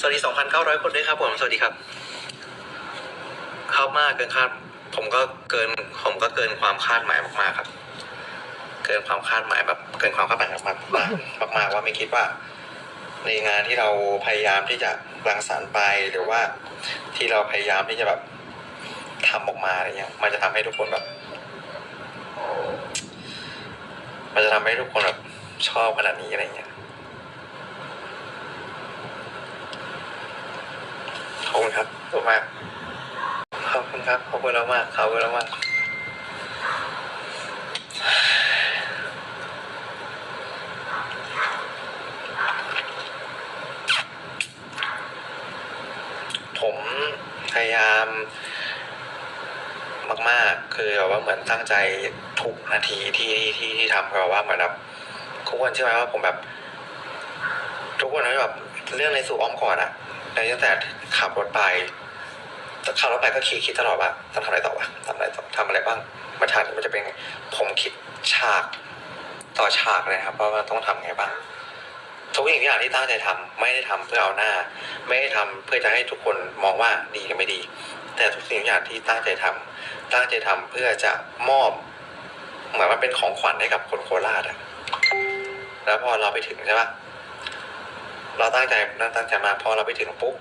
สวัสดี 2,900 คนด้วยครับผม สวัสดีครับ เข้ามากเกินคาด ผมก็เกิน ผมก็เกินความคาดหมายมากๆครับ เกินความคาดหมายแบบ เกินความคาดหมายมากๆมากๆมากว่าไม่คิดว่า ในงานที่เราพยายามที่จะรังสรรค์ไปหรือว่าที่เราพยายามที่จะแบบทำออกมาอะไรเงี้ย มันจะทำให้ทุกคนแบบ มันจะทำให้ทุกคนแบบชอบขนาดนี้อะไรเงี้ย ขอบ คุณครับขอบคุณมากขอบคุณครับขอบคุณเรามากขอบคุณเรามากผมพยายามมาก ๆ คือแบบว่าเหมือนตั้งใจทุกนาทีที่ที่ที่ทำแบบว่าเหมือนแบบทุกคนเชื่อไหมว่าผมแบบ ทุกคนนะแบบเรื่องในสู่อ้อมกอดอะ ในตั้งแต่ขับรถไปขับรถไปก็คิดคิดตลอดว่าต้องทำอะไรต่อวะทำอะไรต่อทำอะไรบ้างมาฉากนี้มันจะเป็นผมคิดฉากต่อฉากเลยครับว่ามันต้องทำไงบ้างทุกอย่างทุกอย่างที่ตั้งใจทำไม่ได้ทำเพื่อเอาหน้า ไม่ได้ทำเพื่อจะให้ทุกคนมองว่าดีหรือไม่ดี แต่ทุกสิ่งทุกอย่างที่ตั้งใจทำตั้งใจทำเพื่อจะมอบเหมือนมันเป็นของขวัญให้กับคนโคราชอะแล้วพอเราไปถึงใช่ปะ เราตั้งใจตั้งใจมาพอเราไปถึงปุ๊บ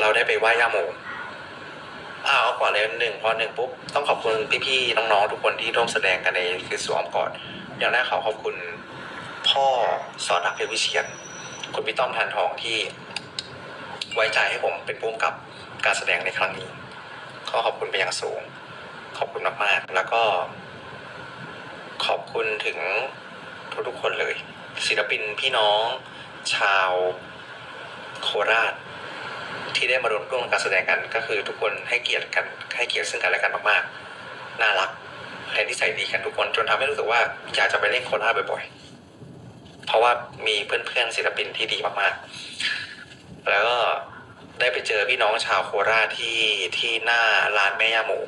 เราได้ไปไหว้ย่าโมอ้าวเอาก่อนเลยหนึ่งพอหนึ่งปุ๊บต้องขอบคุณพี่ๆน้องๆทุกคนที่ร่วมแสดงกันในคือสวมก่อนอย่างแรกขอขอบคุณพ่อสอนรักเพชรวิเชียนคุณพี่ต้อมทันทองที่ไว้ใจให้ผมเป็นผู้กำกับการแสดงในครั้งนี้ก็ขอบคุณไปอย่างสูง ขอบคุณมากๆ แล้วก็ ขอบคุณถึงทุกๆคนเลย ศิลปินพี่น้อง ชาวโคราช ที่ได้มาร่วมร่วมการแสดงกัน ก็คือทุกคนให้เกียรติกันให้เกียรติซึ่งกันและกันมากๆ น่ารักและนิสัยดีกันทุกคนจนทำให้รู้สึกว่าอยากจะไปเล่นโคราชบ่อยๆ เพราะว่ามีเพื่อนๆศิลปินที่ดีมากๆ แล้วก็ได้ไปเจอพี่น้องชาวโคราชที่ที่หน้าร้านแม่ย่าหมู